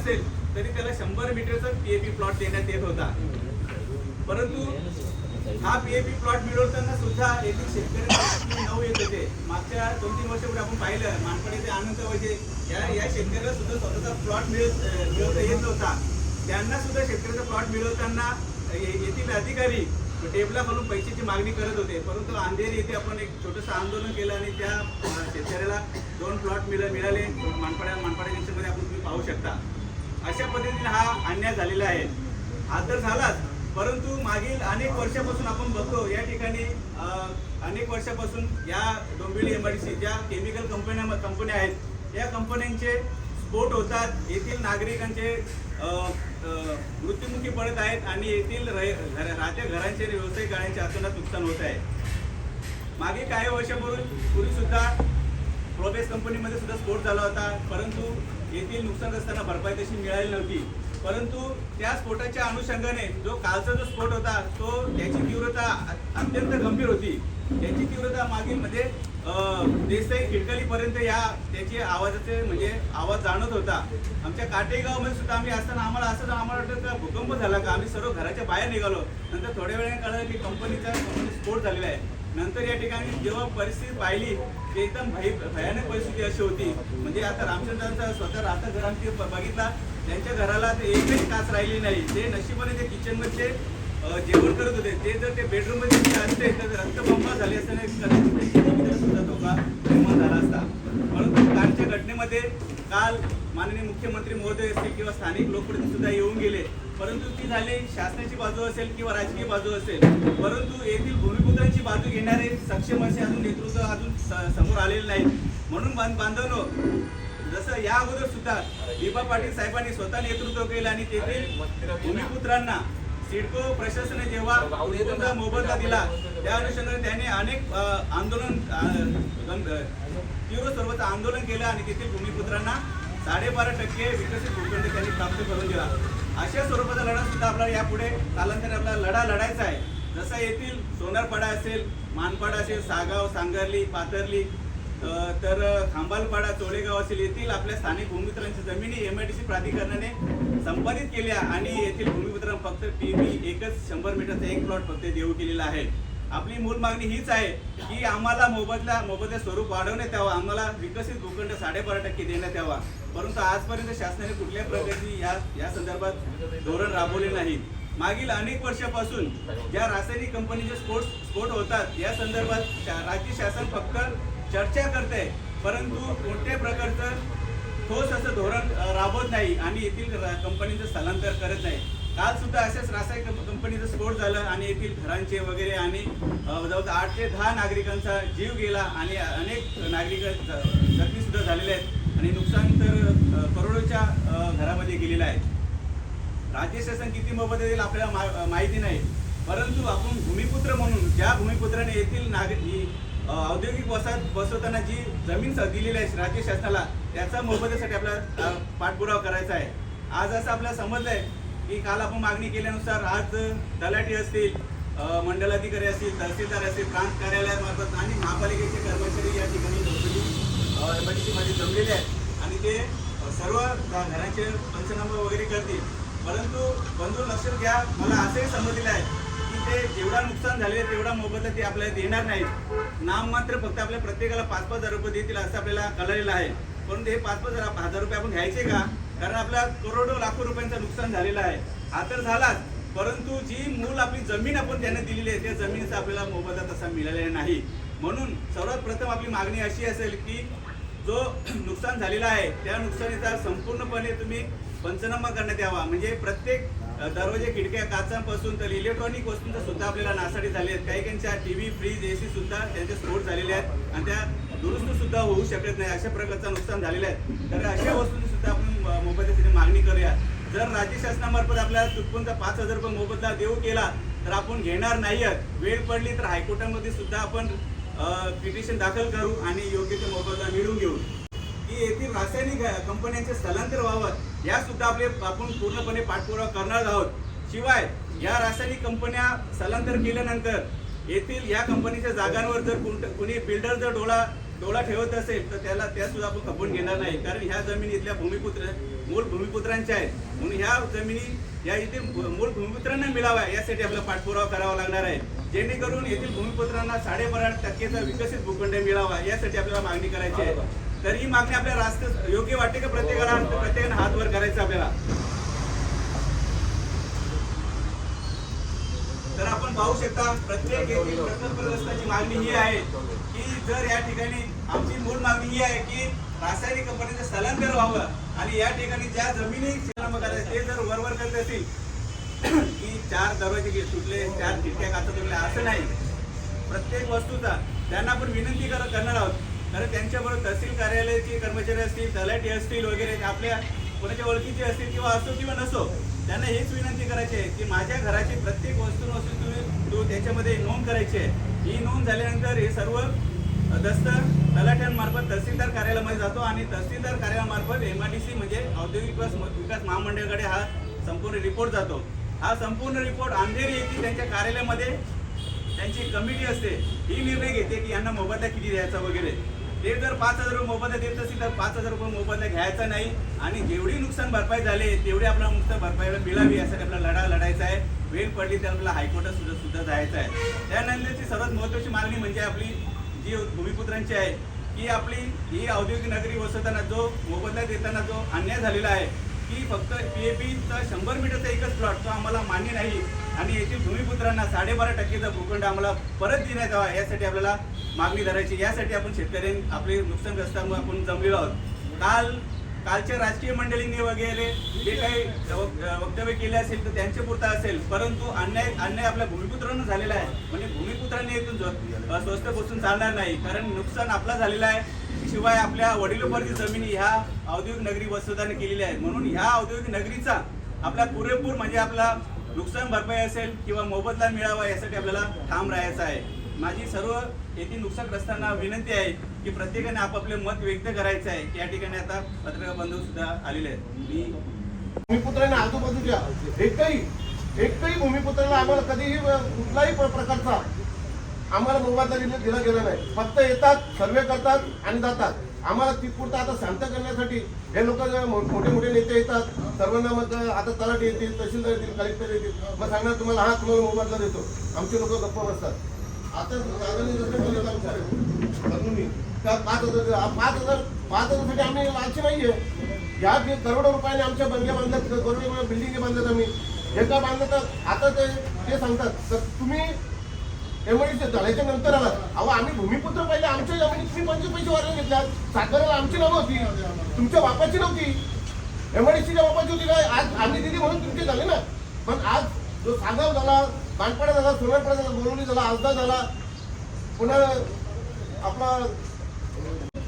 असेल तरी त्याला शंभर मीटरचा पीएपी प्लॉट देण्यात येत होता. परंतु हा पीएपी प्लॉट मिळवताना सुद्धा येथील शेतकरी नऊ येत होते. मागच्या दोन तीन वर्षापूर्वी आपण पाहिलं मानपडे ते आनंद वैसे या या शेतकऱ्याला सुद्धा स्वतःचा प्लॉट मिळत मिळवता येत नव्हता. त्यांना सुद्धा शेतकऱ्याचा प्लॉट मिळवताना येथील अधिकारी टेबला खालून पैशाची मागणी करत होते. परंतु अंधेरी येथे आपण एक छोटंसं आंदोलन केलं आणि त्या शेतकऱ्याला दोन प्लॉट मिळ मिळाले. मानपाड्या मानपाड्या जंक्शनमध्ये आपण तुम्ही पाहू शकता. अशा पद्धतीने हा अन्याय झालेला आहे. हा तर झालाच परंतु मागील अनेक वर्षापासून आपण बघतो या ठिकाणी अनेक वर्षापासून या डोंबिवली एमआयडीसी ज्या केमिकल कंपन्या कंपन्या आहेत या कंपन्यांचे स्फोट होतात. येथील नागरिकांचे मृत्युमुखी पडत आहेत आणि येथील राहत्या घरांचे व्यवसाय व्यावसायिक गाड्यांचे नुकसान होत आहे. मागे काही वर्षापूर्वी पूर्वीसुद्धा प्रोबेस कंपनीमध्ये सुद्धा स्फोट झाला होता. परंतु येथील नुकसानग्रस्तांना भरपाई तशी मिळाली नव्हती. परंतु त्या स्फोटाच्या अनुषंगाने जो कालचा जो स्फोट होता तो त्याची तीव्रता अत्यंत गंभीर होती. त्याची तीव्रता मागील म्हणजे देसाई खिडकलीपर्यंत या त्याचे आवाजाचे म्हणजे आवाज जाणत होता. आमच्या काटेगावमध्ये सुद्धा आम्ही असताना आम्हाला असं आम्हाला वाटतं का भूकंप झाला का आम्ही सर्व घराच्या बाहेर निघालो. नंतर थोड्या वेळाने कळलं की कंपनीचा कंपनी स्फोट झालेला आहे. नंतर या ठिकाणी जेव्हा परिस्थिती पाहिली ते एकदम भय भयानक परिस्थिती अशी होती. म्हणजे आता रामचंद्रांचा स्वतः राहता घर बघितला त्यांच्या घराला ते एकही काच राहिली नाही. ते नशिबाने ते किचनमध्ये जेवण करत होते. ते जर ते बेडरूममध्ये असते तर रक्तबंबा झाली असताना सुद्धा धोका निर्माण झाला असता. परंतु कालच्या घटनेमध्ये काल माननीय मुख्यमंत्री महोदय असतील किंवा स्थानिक लोकप्रतिनिधी सुद्धा येऊन गेले. परंतु ती झाली शासनाची बाजू असेल किंवा राजकीय बाजू असेल. परंतु येथील भूमिपुत्रांची बाजू घेणारे सक्षम असे अजून नेतृत्व अजून समोर आलेले नाही म्हणून बांध बांधवनो जसं या अगोदर सुद्धा दीपा पाटील साहेबांनी स्वतः नेतृत्व केलं आणि तेथील भूमिपुत्रांना सिडको प्रशासन जेव्हा मोबदला दिला त्या अनुषंगाने त्याने अनेक आंदोलन तीव्र स्वरूपाचं आंदोलन केलं आणि तेथील भूमिपुत्रांना साडेबारा टक्के विकसित भूखंड त्यांनी प्राप्त करून दिला. अशा स्वरूपाचा लढा सुद्धा आपल्याला यापुढे कालांतराने आपला लढा लढायचा आहे. जसा येथील सोनारपाडा असेल मानपाडा असेल सागाव सांगरली पाथर्ली तर खांबालपाडा चोळेगाव असेल येथील आपल्या स्थानिक भूमिपुत्रांची जमिनी एम आय डी सी प्राधिकरणाने संपादित केल्या आणि येथील भूमिपुत्रांना फक्त टी व्ही एकच शंभर मीटरचा एक प्लॉट फक्त देऊ केलेला आहे. आपली मूल मागणी हीच आहे की आम्हाला मोबदला मोबदला स्वरूप वाढवण्यात यावं आम्हाला विकसित भूखंड साडेबारा टक्के देण्यात यावा परंतु आजपर्यंत शासनाने कुठल्या प्रकारची या या संदर्भात धोरण राबवले नाही. मागील अनेक वर्षापासून ज्या रासायनिक कंपनीचे स्फोट स्फोट होतात या संदर्भात राज्य शासन फक्त चर्चा करते. परंतु कोणत्याही प्रकारचं ठोस असं धोरण राबवत नाही आणि येथील कंपनीचं स्थलांतर करत नाही. काल सुद्धा अशाच रासायनिक कंपनीचं कंपनीचा स्फोट झाला आणि येथील घरांचे वगैरे आणि जवळ जवळजवळ आठ ते दहा नागरिकांचा जीव गेला आणि अनेक नागरिक जखमी सुद्धा झालेले आहेत आणि नुकसान तर करोडोच्या घरामध्ये गेलेलं आहे. राज्य शासन किती मोबदला देईल आपल्याला मा- माहिती नाही. परंतु आपण भूमिपुत्र म्हणून ज्या भूमिपुत्राने येथील नागरिक औद्योगिक वसाहत बसवताना जी जमीन दिलेली आहे राज्य शासनाला त्याचा मोबदल्यासाठी आपल्याला पाठपुरावा करायचा आहे. आज असं आपल्याला समजलं आहे की काल आपण मागणी केल्यानुसार आज तलाठी असतील अ, मंडलाधिकारी असतील तहसीलदार असतील प्रांत कार्यालयामार्फत आणि महापालिकेचे कर्मचारी या ठिकाणी एमआयडीसी मध्ये जमलेले आहेत. आणि ते सर्व घराचे घरांचे पंचनामे वगैरे करतील. परंतु बंधू लक्षात घ्या मला असंही समजलेलं आहे की ते जेवढा नुकसान झाले तेवढा मोबदला ते आपल्याला देणार नाहीत. नाम मात्र फक्त आपल्या प्रत्येकाला पाच पाच हजार रुपये देतील असं आपल्याला कळलेलं आहे. परंतु हे पाच पाच हजार हजार रुपये आपण घ्यायचे का? कारण आपल्या करोडो लाखो रुपयांचं नुकसान झालेलं आहे. हा तर झालाच. परंतु जी मूल आपली जमीन आपण त्यांना दिलेली आहे त्या जमिनीचा आपल्याला मोबदला तसा मिळालेला नाही. म्हणून सर्वात प्रथम आपली मागणी अशी असेल की जो नुकसान झालेला आहे त्या नुकसानीचा संपूर्णपणे तुम्ही पंचनामा करण्यात यावा. म्हणजे प्रत्येक दरवाजे खिडक्या काचांपासून तर इलेक्ट्रॉनिक वस्तूंचा सुद्धा आपल्याला नासाडी झाले आहेत. काही काहींच्या टीव्ही फ्रीज ए सी सुद्धा त्यांचे स्फोट झालेले आहेत. आणि त्या दुरुस्त सुद्धा होऊ शकत नाही. अशा प्रकारचं नुकसान झालेलं आहे. तर अशा वस्तूंची सुद्धा आपण मोबदल्यासाठी मागणी करूया. जर राज्य शासनामार्फत आपल्याला चुकूनचा पाच हजार रुपये मोबदला देऊ केला तर आपण घेणार नाही आहोत. वेळ पडली तर हायकोर्टामध्ये सुद्धा आपण पिटिशन दाखल करू आणि योग्य ते मोबदला मिळवून घेऊ. की येथील रासायनिक कंपन्यांचे स्थलांतर व्हावं या सुद्धा आपले आपण पूर्णपणे पाठपुरावा करणार आहोत. शिवाय या रासायनिक कंपन्या स्थलांतर केल्यानंतर येथील या कंपनीच्या जागांवर जर कोणतं- कुणी बिल्डर जर डोळा डोळा ठेवत असेल तर त्याला त्या सुद्धा आपण खपवून घेणार नाही. कारण ह्या जमिनी इथल्या भूमिपुत्र मूळ भूमिपुत्रांच्या आहेत. म्हणून ह्या जमिनी या येथील मूळ भूमिपुत्रांना मिळाव्या. यासाठी आपला पाठपुरावा करावा लागणार आहे. जेणेकरून येथील भूमिपुत्रांना साडेबारा टक्केचा विकसित भूखंड मिळावा यासाठी आपल्याला मागणी करायची आहे. तर ही मागणी आपल्या राष्ट्र योग्य वाटते का प्रत्येकाला? प्रत्येकाने हात वर करायचा आपल्याला तर आपण पाहू शकता प्रत्येक प्रकल्पग्रस्ताची मागणी ही आहे की जर या ठिकाणी आमची मूळ मागणी ही आहे की रासायनिक कंपनीचं स्थलांतर व्हावं आणि या ठिकाणी ज्या जमिनी ते जर वरवर करत असतील की चार दरवाजे सुटले चार खिडक्या काचा तुटल्या असं नाही. प्रत्येक वस्तूचा त्यांना आपण विनंती कर करणार आहोत. कारण त्यांच्याबरोबर तहसील कार्यालयाचे कर्मचारी असतील तलाठी असतील वगैरे आपल्या कोणाच्या ओळखीचे असतील किंवा असो किंवा नसो त्यांना हीच विनंती करायची आहे की माझ्या घराची प्रत्येक वस्तू वस्तू तुम्ही तू त्याच्यामध्ये नोंद करायची आहे. ही नोंद झाल्यानंतर हे सर्व दस्त तलाठ्यांमार्फत तहसीलदार कार्यालयामध्ये जातो आणि तहसीलदार कार्यालयामार्फत एम आय डी सी म्हणजे औद्योगिक विकास विकास महामंडळाकडे हा संपूर्ण रिपोर्ट जातो. हा संपूर्ण रिपोर्ट अंधेरी येथील त्यांच्या कार्यालयामध्ये त्यांची कमिटी असते. ही निर्णय घेते की यांना मोबदला किती द्यायचा वगैरे. ते जर पाच हजार रुपये मोबदला देत असतील तर पाच हजार रुपये मोबदला घ्यायचा नाही. आणि जेवढी नुकसान भरपाई झाली तेवढी आपल्याला नुकसान भरपाई मिळावी यासाठी आपल्याला लढा लढायचा आहे. वेळ पडली तर आपल्याला हायकोर्टात सुद्धा सुद्धा जायचं आहे. त्यानंतरची सर्वात महत्त्वाची मागणी म्हणजे आपली जी भूमिपुत्रांची आहे की आपली ही औद्योगिक नगरी वसताना जो मोबदला देताना जो अन्याय झालेला आहे की फक्त पी ए पीचा शंभर मीटरचा एकच प्लॉट तो आम्हाला मान्य नाही आणि येथील भूमिपुत्रांना साडेबारा टक्केचा भूखंड आम्हाला परत देण्यात यावा यासाठी आपल्याला मागणी धरायची यासाठी आपण शेतकऱ्यांनी आपले नुकसानग्रस्तांमुळे आपण जमलेलो आहोत. काल कालच्या राजकीय मंडळींनी वगैरे जे काही वक्तव्य केले असेल तर त्यांचे पुरता असेल परंतु अन्याय अन्याय आपल्या भूमिपुत्रांना झालेला आहे. म्हणजे भूमिपुत्रांनी इथून स्वस्त बसून चालणार नाही. कारण नुकसान आपला झालेलं आहे. शिवाय आपल्या वडिलोपार्जित जमिनी ह्या औद्योगिक नगरी वसवताना केलेल्या आहेत. म्हणून ह्या औद्योगिक नगरीचा आपला पुरेपूर म्हणजे आपला नुकसान भरपाई असेल किंवा मोबदला मिळावा यासाठी आपल्याला ठाम राहायचं आहे. माझी सर्व येथील नुकसानग्रस्तांना विनंती आहे की प्रत्येकाने आपापले मत व्यक्त करायचं आहे. की या ठिकाणी आता पत्रकार बंधू सुद्धा आलेले आहेत. मी भूमिपुत्रांना आजूबाजूच्या एकही एकही भूमिपुत्राला आम्हाला कधीही कुठलाही प्रकारचा आम्हाला मोबदला दिला दिला गेला नाही. फक्त येतात सर्वे करतात आणि जातात. आम्हाला तिथपुरतं आता शांत करण्यासाठी हे लोक मोठे मोठे नेते येतात सर्वांना मग आता तलाठी येतील तहसीलदार येतील कलेक्टर येतील. मग सांगणार तुम्हाला हा तुम्हाला मोबदला देतो. आमचे लोक गप्प बसतात. आता पाच हजार पाच हजार पाच हजारसाठी आम्ही लालची आहे. या जे करोडो रुपयाने आमच्या बंगल्या बांधल्यात करोडो बिल्डिंग बांधल्यात आम्ही. हे का बांधलं तर आता ते ते सांगतात तर तुम्ही एमआयडीसी झाल्याच्यानंतर आला अहो आम्ही भूमिपुत्र पहिले. आमच्या जमिनीत मी पंचवीस पैसे वाढवून घेतल्यात. साताऱ्याला आमची नावं होती. तुमच्या बापाची नव्हती. एमआयडीसीच्या बापाची होती काय? आज आम्ही दिली म्हणून तुमचे झाले ना. पण आज जो सागाव झाला बांधपाडा झाला सोनारपाडा झाला बोरवली झाला आजदा झाला पुन्हा आपला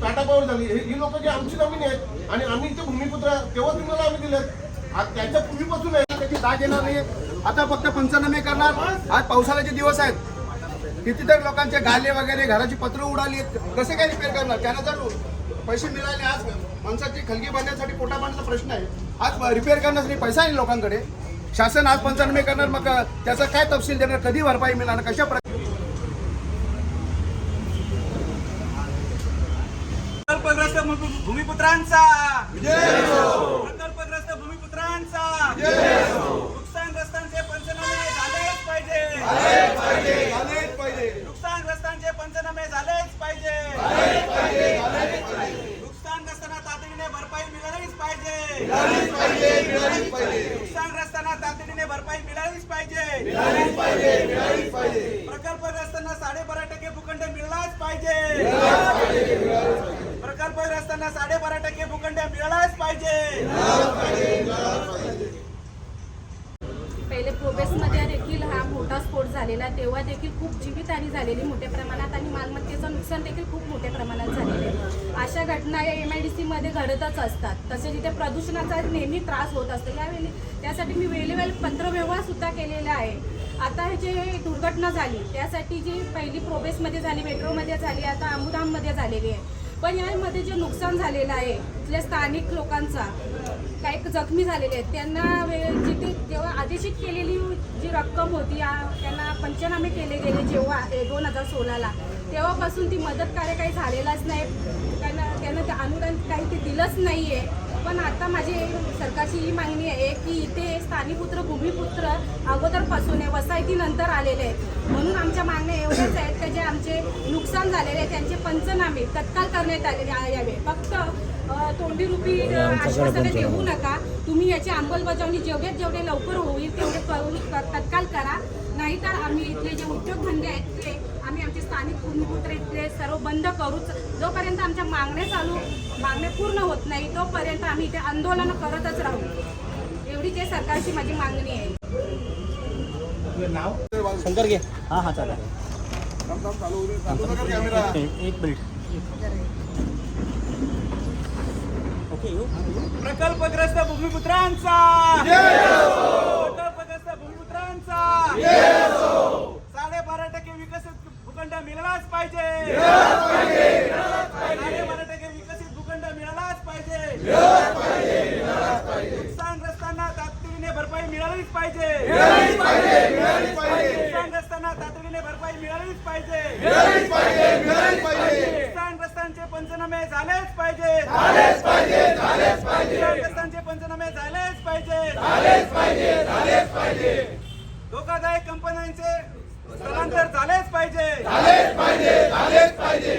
टाटा पॉवर झाली. ही लोक जी आमची जमीन आहेत आणि आम्ही इथे भूमिपुत्र आहे, तेव्हा तुम्हाला आम्ही दिलेत. आज त्यांच्या पूर्वीपासून आहे. त्याची दाग येणार नाही. आता फक्त पंचनामे करणार. आज पावसाळ्याचे दिवस आहेत. कितीतरी लोकांचे गाले वगैरे घराची पत्र उडाली कसे काय रिपेअर करणार? त्यांना जर पैसे मिळाले आज माणसाची खलगी बांधण्यासाठी पोटा बांधण्याचा प्रश्न आहे. आज रिपेअर करण्यासाठी पैसा आहे लोकांकडे. शासन आज पंचनामे करणार मग त्याचा काय तपशील देणार? कधी भरपाई मिळणार? कशा प्रकारे भूमिपुत्रांचा प्रकल्पग्रस्त भूमिपुत्रांचा नुकसानग्रस्तांचे पंचनामे झालेच पाहिजे झालेच पाहिजे नुकसानग्रस्तांचे पंचनामे झालेच पाहिजे नुकसानग्रस्तांना तातडीने भरपाई मिळालीच पाहिजे नुकसानग्रस्तांना तातडीने भरपाई मिळालीच पाहिजे प्रकल्पग्रस्तांना साडेबारा टक्के भूखंड मिळालाच पाहिजे प्रकल्पग्रस्तांना साडेबारा टक्के भूखंड मिळालाच पाहिजे. पहिले प्रोबेसमध्ये देखील हा मोठा स्फोट झालेला तेव्हा देखील खूप जीवितहानी झालेली मोठ्या प्रमाणात आणि मालमत्तेचं नुकसान देखील खूप मोठ्या प्रमाणात झालेलं आहे. अशा घटना या एम आय डी सीमध्ये घडतच असतात. तसेच इथे प्रदूषणाचा नेहमी त्रास होत असतो. यावेळी त्यासाठी मी वेळोवेळी पत्रव्यवहारसुद्धा केलेला आहे. आता हे जे दुर्घटना झाली त्यासाठी जी पहिली प्रोबेसमध्ये झाली मेट्रोमध्ये झाली आता अमुदाममध्ये झालेली आहे. पण यामध्ये जे नुकसान झालेलं आहे इथल्या स्थानिक लोकांचा काही जखमी झालेले आहेत त्यांना जिथे जेव्हा आदेशित केलेली जी रक्कम होती त्यांना पंचनामे केले गेले जेव्हा दोन हजार सोळाला. तेव्हापासून ती मदत कार्य काही झालेलाच नाही. त्यांना त्यांना ते अनुदान काही ते दिलंच नाही आहे पण आता माझी सरकारची ही मागणी आहे की इथे स्थानिकपुत्र भूमिपुत्र अगोदरपासून आहे वसाहतीनंतर आलेले आहेत. म्हणून आमच्या मागण्या एवढ्याच आहेत की जे आमचे नुकसान झालेले आहे त्यांचे पंचनामे तत्काल करण्यात आलेले आ- यावे. फक्त तोंडी रूपी आश्वासने देऊ नका. तुम्ही याची अंमलबजावणी जेवढ्यात जेवढे लवकर होईल तेवढे करून तत्काल करा. नाहीतर आम्ही इथले जे उद्योगधंदे आहेत ते आम्ही आमचे स्थानिक भूमिपुत्र इथले सर्व बंद करूच. जोपर्यंत आमच्या मागण्या चालू मागण्या पूर्ण होत नाही तोपर्यंत आम्ही इथे आंदोलन करतच राहू. एवढीच हे सरकारची माझी मागणी आहे. शंकर घे. हां हां चालेल. एक एक मिनिट. ओके प्रकल्पग्रस्त भूमिपुत्रांचा! प्रकल्पग्रस्त भूमिपुत्रांचा साडेबारा टक्के विकसित भूखंड मिळालाच पाहिजे. साडेबारा टक्के विकसित भूखंड मिळालाच पाहिजे. नुकसानग्रस्तांना तातडीने भरपाई मिळालीच पाहिजे. नुकसानग्रस्तांना तातडीने भरपाई मिळालीच पाहिजे. नुकसानग्रस्तांचे पंचनामे झालेच पाहिजे. नुकसानग्रस्तांचे पंचनामे झालेच पाहिजे. धोकादायक कंपन्यांचे स्थलांतर झालेच पाहिजे. कंपन्यांचे स्थलांतर झालेच पाहिजे.